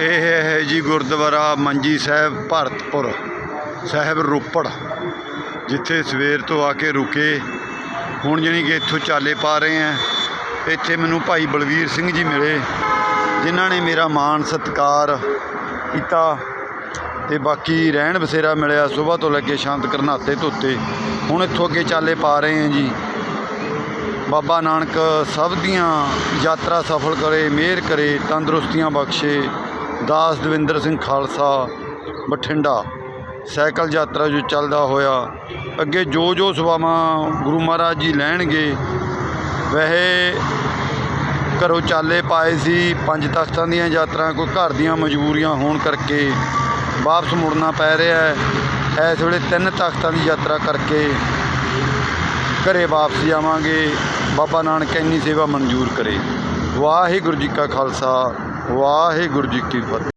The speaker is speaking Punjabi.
ਇਹ ਹੈ ਜੀ ਗੁਰਦੁਆਰਾ ਮੰਜੀ ਸਾਹਿਬ, ਭਰਤਪੁਰ ਸਾਹਿਬ ਰੋਪੜ, ਜਿੱਥੇ ਸਵੇਰ ਤੋਂ ਆ ਕੇ ਰੁਕੇ। ਹੁਣ ਜਾਣੀ ਕਿ ਇੱਥੋਂ ਚਾਲੇ ਪਾ ਰਹੇ ਆ। ਇੱਥੇ ਮੈਨੂੰ ਭਾਈ ਬਲਵੀਰ ਸਿੰਘ ਜੀ ਮਿਲੇ, ਜਿਨ੍ਹਾਂ ਨੇ ਮੇਰਾ ਮਾਣ ਸਤਿਕਾਰ ਕੀਤਾ ਤੇ ਬਾਕੀ ਰਹਿਣ ਬਸੇਰਾ ਮਿਲਿਆ ਸਵੇਰ ਤੋਂ ਲੈ ਕੇ ਸ਼ਾਂਤ ਕਰਨਾਤੇ ਧੋਤੇ। ਹੁਣ ਇੱਥੋਂ ਅੱਗੇ ਚਾਲੇ ਪਾ ਰਹੇ ਆ ਜੀ। ਬਾਬਾ ਨਾਨਕ ਸਭ ਦੀਆਂ ਯਾਤਰਾ ਸਫਲ ਕਰੇ, ਮਿਹਰ ਕਰੇ, ਤੰਦਰੁਸਤੀਆਂ ਬਖਸ਼ੇ। ਦਾਸ ਦਵਿੰਦਰ ਸਿੰਘ ਖਾਲਸਾ ਬਠਿੰਡਾ। ਸਾਈਕਲ ਯਾਤਰਾ ਜੋ ਚੱਲਦਾ ਹੋਇਆ, ਅੱਗੇ ਜੋ ਜੋ ਸੇਵਾਵਾਂ ਗੁਰੂ ਮਹਾਰਾਜ ਜੀ ਲੈਣਗੇ, ਵੈਸੇ ਘਰੋਂ ਚਾਲੇ ਪਾਏ ਸੀ, ਪੰਜ ਤਖਤਾਂ ਦੀਆਂ ਯਾਤਰਾ ਕੋਈ ਘਰ ਦੀਆਂ ਮਜਬੂਰੀਆਂ ਹੋਣ ਕਰਕੇ ਵਾਪਸ ਮੁੜਨਾ ਪੈ ਰਿਹਾ ਹੈ। ਇਸ ਵੇਲੇ ਤਿੰਨ ਤਖਤਾਂ ਦੀ ਯਾਤਰਾ ਕਰਕੇ ਘਰੇ ਵਾਪਸ ਜਾਵਾਂਗੇ। ਬਾਬਾ ਨਾਨਕ ਇੰਨੀ ਸੇਵਾ ਮਨਜ਼ੂਰ ਕਰੇ। ਵਾਹਿਗੁਰੂ ਜੀ ਕਾ ਖਾਲਸਾ। ਵਾਹਿਗੁਰੂ ਜੀ ਕੀ ਫਤਿਹ।